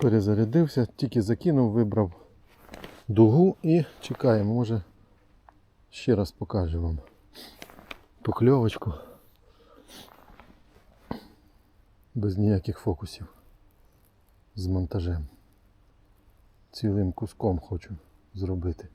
Перезарядився, тільки закинув, вибрав дугу і чекаємо. Може ще раз покажу вам покльовочку. Без ніяких фокусів. З монтажем. Цілим куском хочу зробити.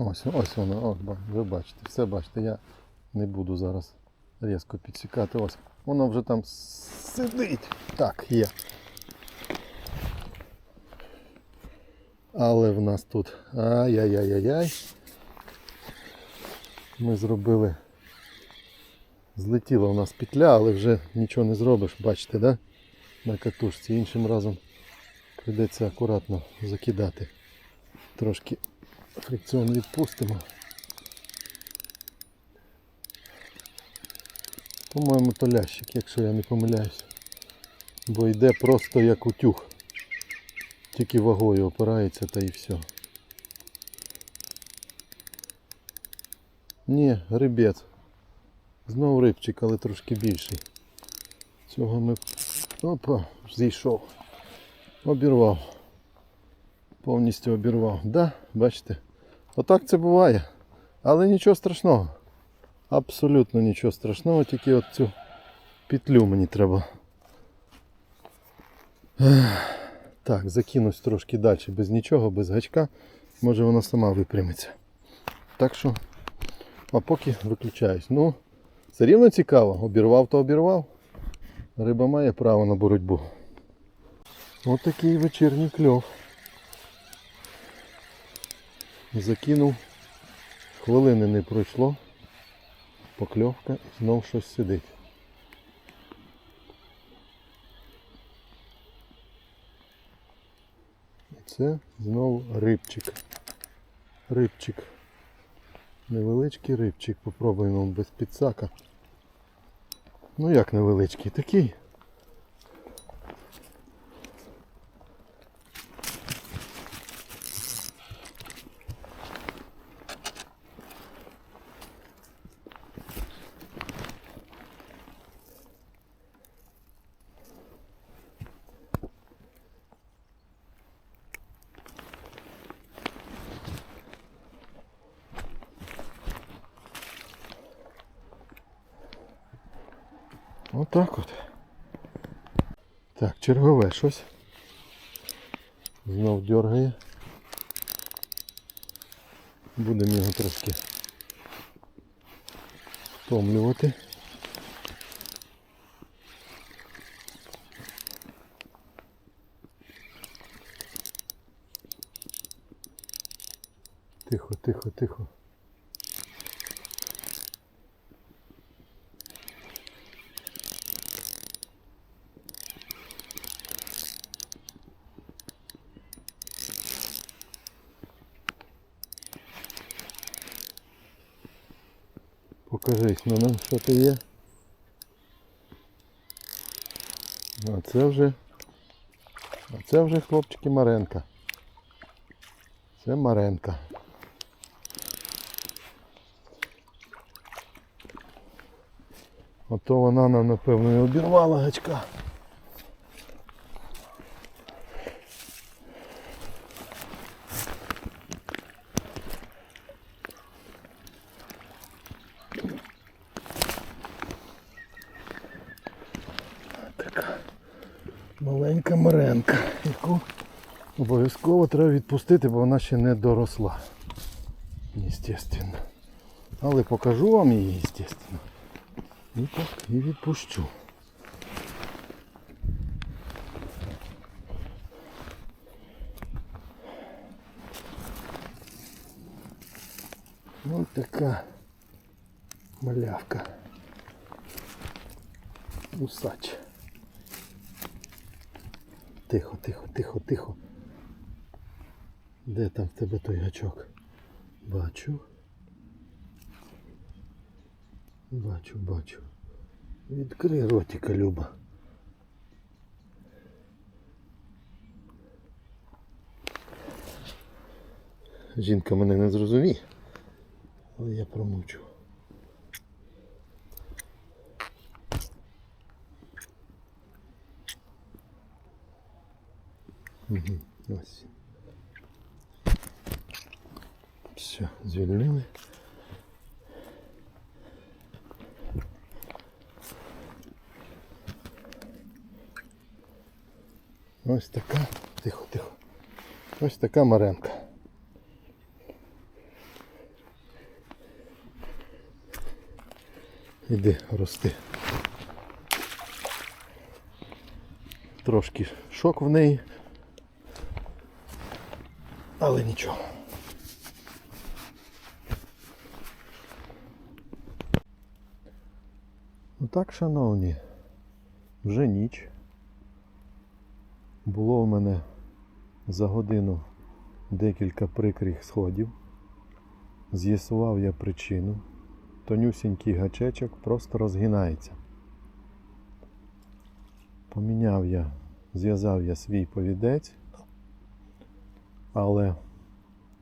Ось, ось воно, от, ви бачите, все бачите, я не буду зараз різко підсікати. Ось, воно вже там сидить. Так, є. Але в нас тут ай-яй-яй-яй-яй. Ми зробили. Злетіла у нас петля, але вже нічого не зробиш, бачите, да? На катушці. Іншим разом прийдеться акуратно закидати. Трошки фрикціон відпустимо. По-моєму, то лящик, якщо я не помиляюсь. Бо йде просто як утюг. Тільки вагою опирається та і все. Ні, рибець. Знову рибчик, але трошки більший. Цього ми... Опа, зійшов. Обірвав. Повністю обірвав. Да, бачите? Отак це буває. Але нічого страшного. Абсолютно нічого страшного, тільки от цю петлю мені треба. Так, закинусь трошки далі без нічого, без гачка. Може вона сама випрямиться. Так що, а поки виключаюсь. Ну, все рівно цікаво. Обірвав, то обірвав. Риба має право на боротьбу. Ось такий вечірній кльов. Закинув. Хвилини не пройшло. Покльовка і знов щось сидить. Це знову рибчик. Рибчик. Невеличкий рибчик. Попробуємо без підсака. Ну як невеличкий? Такий. Отак от. Так, чергове щось. Знов дергає. Будемо його трошки втомлювати. Тихо, тихо, тихо. Покажись, ну нам що ти є. А це вже. А це вже хлопчики Маренка. Це Маренка. Ото вона нам напевно і обірвала гачка. Маленька Маренка, яку обов'язково треба відпустити, бо вона ще не доросла. Естественно. Але покажу вам її, естественно. І так, і відпущу. Ось така малявка. Усач. Тихо, тихо, тихо, тихо. Де там в тебе той гачок? Бачу. Бачу, бачу. Відкрий ротика, Люба. Жінка мене не зрозуміє, але я промовчу. Угу, ось. Все, звільнили. Ось така. Тихо, тихо. Ось така маренка. Іди рости. Трошки шок в неї. Але нічого. Ну так, шановні, вже ніч. Було в мене за годину декілька прикрих сходів. З'ясував я причину. Тонюсінький гачечок просто розгинається. Поміняв я, зв'язав я свій повідець, але,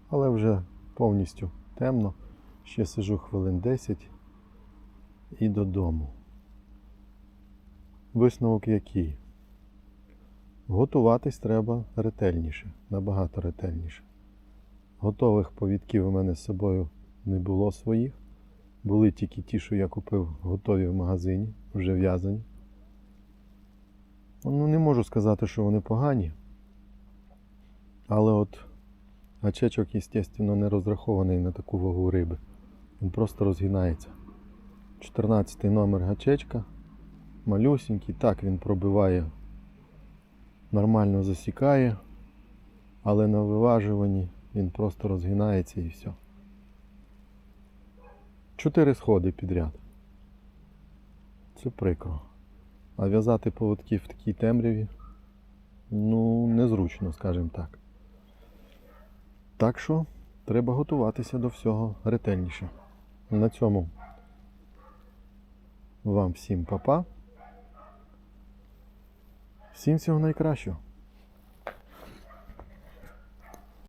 але вже повністю темно. Ще сижу хвилин 10 і додому. Висновок який? Готуватись треба ретельніше, набагато ретельніше. Готових повідків у мене з собою не було своїх. Були тільки ті, що я купив готові в магазині, вже в'язані. Ну, не можу сказати, що вони погані. Але от гачечок, звісно, не розрахований на таку вагу риби. Він просто розгинається. 14 номер гачечка. Малюсенький, так він пробиває, нормально засікає, але на виважуванні він просто розгинається і все. Чотири сходи підряд. Це прикро. А в'язати поводки в такій темряві, ну, незручно, скажімо так. Так що треба готуватися до всього ретельніше. На цьому вам всім па-па. Всім всього найкращого.